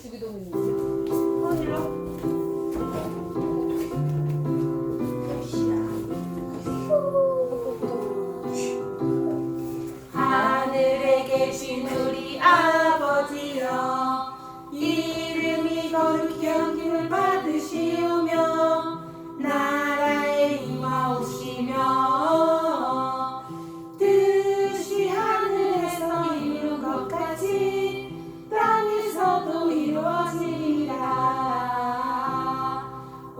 주기도문이요. 어, 일로. 하늘에 계신 우리 아버지여 이름이 거룩히 여김을 받으시오며 나라에 임하오시며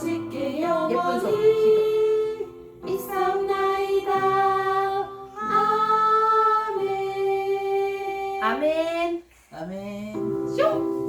아버지께 영원히. 있사옵나이다. 아멘. 아멘. 아멘. 뿅